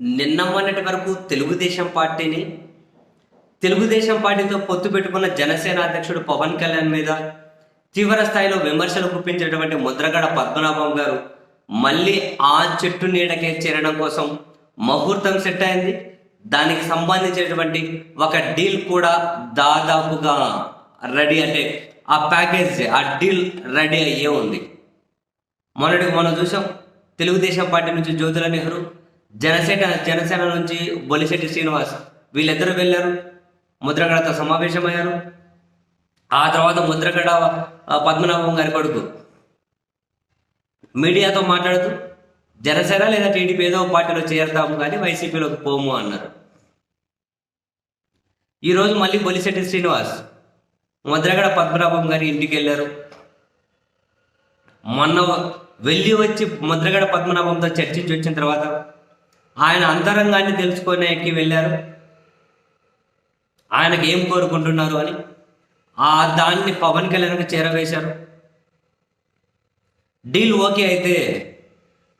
నిన్న మొన్నటి వరకు తెలుగుదేశం పార్టీని తెలుగుదేశం పార్టీతో పొత్తు పెట్టుకున్న జనసేన అధ్యక్షుడు పవన్ కళ్యాణ్ మీద తీవ్ర స్థాయిలో విమర్శలు గుప్పించినటువంటి ముద్రగడ పద్మనాభం గారు మళ్ళీ ఆ చెట్టు నీడకే చేరడం కోసం ముహూర్తం సెట్ అయింది. దానికి సంబంధించినటువంటి ఒక డీల్ కూడా దాదాపుగా రెడీ అంటే ఆ ప్యాకేజ్ ఆ డీల్ రెడీ అయ్యే ఉంది. మొన్నటికి మనం చూసాం తెలుగుదేశం పార్టీ నుంచి జ్యోతుల నెహ్రూ జనసేన జనసేన నుంచి బొలిశెట్టి శ్రీనివాస్ వీళ్ళిద్దరు వెళ్ళారు. ముద్రగడతో సమావేశమయ్యారు. ఆ తర్వాత ముద్రగడ పద్మనాభం గారి కొడుకు. మీడియాతో మాట్లాడుతూ జనసేన లేదా టీడీపీ ఏదో పార్టీలో చేరతాము కానీ వైసీపీలోకి పోము అన్నారు. ఈరోజు మళ్ళీ బొలిశెట్టి శ్రీనివాస్ ముద్రగడ పద్మనాభం గారి ఇంటికి వెళ్ళారు. మొన్న వెళ్ళి వచ్చి ముద్రగడ పద్మనాభంతో చర్చించి వచ్చిన తర్వాత ఆయన అంతరంగాన్ని తెలుసుకునేకి వెళ్ళారు. ఆయనకి ఏం కోరుకుంటున్నారు అని ఆ దాన్ని పవన్ కళ్యాణ్కి చేరవేశారు. డీల్ ఓకే అయితే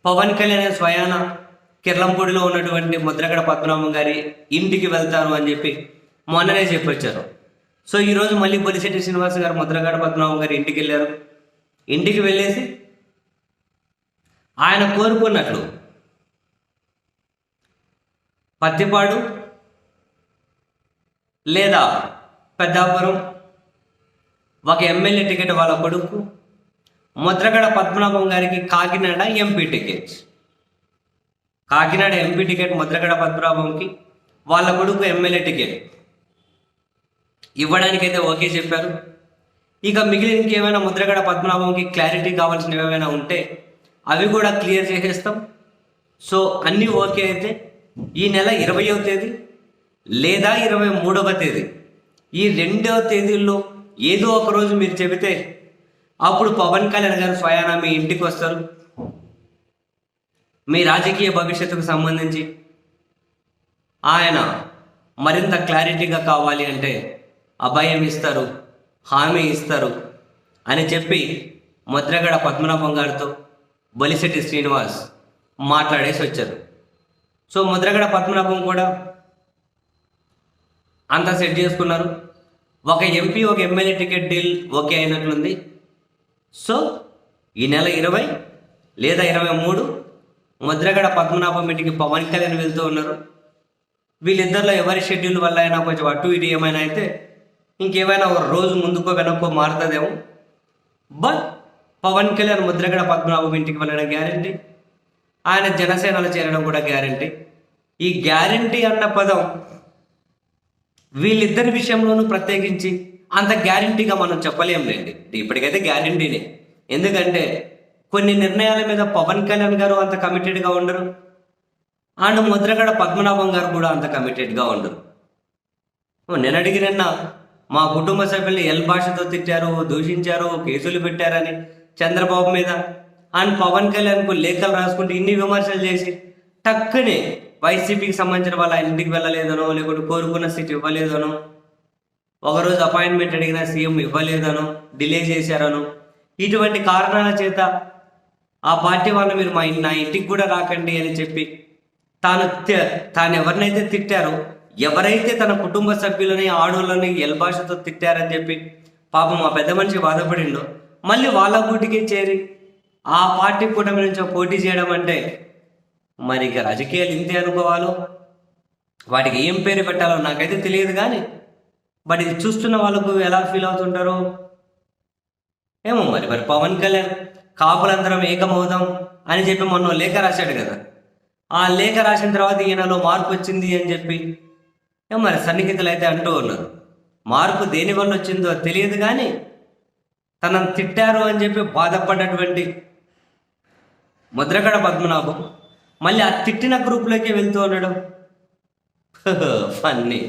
పవన్ కళ్యాణ్ స్వయాన కిర్లంపూడిలో ఉన్నటువంటి ముద్రగడ పద్మనాభం గారి ఇంటికి వెళ్తారు అని చెప్పి మొన్ననే చెప్పొచ్చారు. సో ఈరోజు మళ్ళీ బొలిశెట్టి శ్రీనివాస్ గారు ముద్రగడ పద్మనాభం గారి ఇంటికి వెళ్ళారు. ఇంటికి వెళ్ళేసి ఆయన కోరుకున్నట్లు పత్తిపాడు లేదా పెద్దాపురం ఒక ఎమ్మెల్యే టికెట్ వాళ్ళ కొడుకు ముద్రగడ పద్మనాభం గారికి Kakinada MP ticket Kakinada MP ticket Mudragada పద్మనాభంకి వాళ్ళ కొడుకు ఎమ్మెల్యే టికెట్. ఇవ్వడానికైతే ఓకే చెప్పారు. ఇక మిగిలిన ఇంకేమైనా ముద్రగడ పద్మనాభంకి క్లారిటీ కావాల్సినవి ఏమైనా ఉంటే అవి కూడా క్లియర్ చేసేస్తాం. సో అన్నీ ఓకే అయితే ఈ నెల ఇరవయో తేదీ లేదా ఇరవై మూడవ తేదీ? ఈ రెండవ తేదీల్లో ఏదో ఒక రోజు మీరు చెబితే అప్పుడు పవన్ కళ్యాణ్ గారు స్వయానా మీ ఇంటికి వస్తారు. మీ రాజకీయ భవిష్యత్తుకు సంబంధించి ఆయన మరింత క్లారిటీగా కావాలి అంటే అభయం ఇస్తారు హామీ ఇస్తారు అని చెప్పి ముద్రగడ పద్మనాభం గారితో బొలిశెట్టి శ్రీనివాస్ మాట్లాడేసి వచ్చారు. సో ముద్రగడ పద్మనాభం కూడా అంతా సెట్ చేసుకున్నారు. ఒక ఎంపీ ఒక ఎమ్మెల్యే టికెట్ డీల్ ఓకే అయినట్లుంది. సో ఈ నెల ఇరవై లేదా ఇరవై మూడు ముద్రగడ పద్మనాభం ఇంటికి పవన్ కళ్యాణ్ వెళ్తూ ఉన్నారు. వీళ్ళిద్దరిలో ఎవరి షెడ్యూల్ వల్ల అయినా కొంచెం అటు ఇటు ఏమైనా అయితే ఇంకేమైనా ఒక రోజు ముందుకో వెనక్కో మారుతుందేమో. బట్ పవన్ కళ్యాణ్ ముద్రగడ పద్మనాభం ఇంటికి వెళ్ళడం గ్యారంటీ ఆయన జనసేనలో చేరడం కూడా గ్యారంటీ. ఈ గ్యారంటీ అన్న పదం వీళ్ళిద్దరి విషయంలోనూ ప్రత్యేకించి అంత గ్యారంటీగా మనం చెప్పలేంలేండి ఇప్పటికైతే గ్యారంటీనే. ఎందుకంటే కొన్ని నిర్ణయాల మీద పవన్ కళ్యాణ్ గారు అంత కమిటెడ్గా ఉండరు. అండ్ ముద్రగడ పద్మనాభం గారు కూడా అంత కమిటెడ్గా ఉండరు. నేను అడిగిన మా కుటుంబ సభ్యుల్ని ఎల్ భాషతో తిట్టారు దూషించారు కేసులు పెట్టారని చంద్రబాబు మీద అండ్ పవన్ కళ్యాణ్కు లేఖలు రాసుకుంటూ ఇన్ని విమర్శలు చేసి టక్కునే వైసీపీకి సంబంధించిన వాళ్ళ ఇంటికి వెళ్ళలేదనో లేకుంటే కోరుకున్న సీట్ ఇవ్వలేదనో ఒకరోజు అపాయింట్మెంట్ అడిగిన సీఎం ఇవ్వలేదనో డిలే చేశారనో ఇటువంటి కారణాల చేత ఆ పార్టీ వాళ్ళు మీరు మా నా ఇంటికి కూడా రాకండి అని చెప్పి తాను తి- తాను ఎవరినైతే తిట్టారో ఎవరైతే తన కుటుంబ సభ్యులని ఆడోళ్ళని ఎల్భాషతో తిట్టారని చెప్పి పాపం మా పెద్ద మనిషి బాధపడిండో మళ్ళీ వాళ్ళ గూటికే చేరి ఆ పార్టీ కూటమి నుంచి పోటీ చేయడం అంటే మరి ఇక రాజకీయాలు ఇంతే అనుకోవాలో? వాటికి ఏం పేరు పెట్టాలో నాకైతే తెలియదు కానీ బట్ ఇది చూస్తున్న వాళ్ళకు ఎలా ఫీల్ అవుతుంటారో? ఏమో మరి మరి పవన్ కళ్యాణ్ కాపులందరం ఏకమవుదాం అని చెప్పి మొన్న లేఖ రాశాడు కదా. ఆ లేఖ రాసిన తర్వాత ఈయనలో మార్పు వచ్చింది అని చెప్పి. ఏమో మరి సన్నిహితులు అయితే అంటూ ఉన్నారు. మార్పు దేని వల్ల వచ్చిందో తెలియదు కానీ తనను తిట్టారు అని చెప్పి బాధపడ్డటువంటి ముద్రగడ పద్మనాభం. మళ్ళీ ఆ తిట్టిన గ్రూప్లోకే వెళ్తూ ఉండడం ఫన్నీ.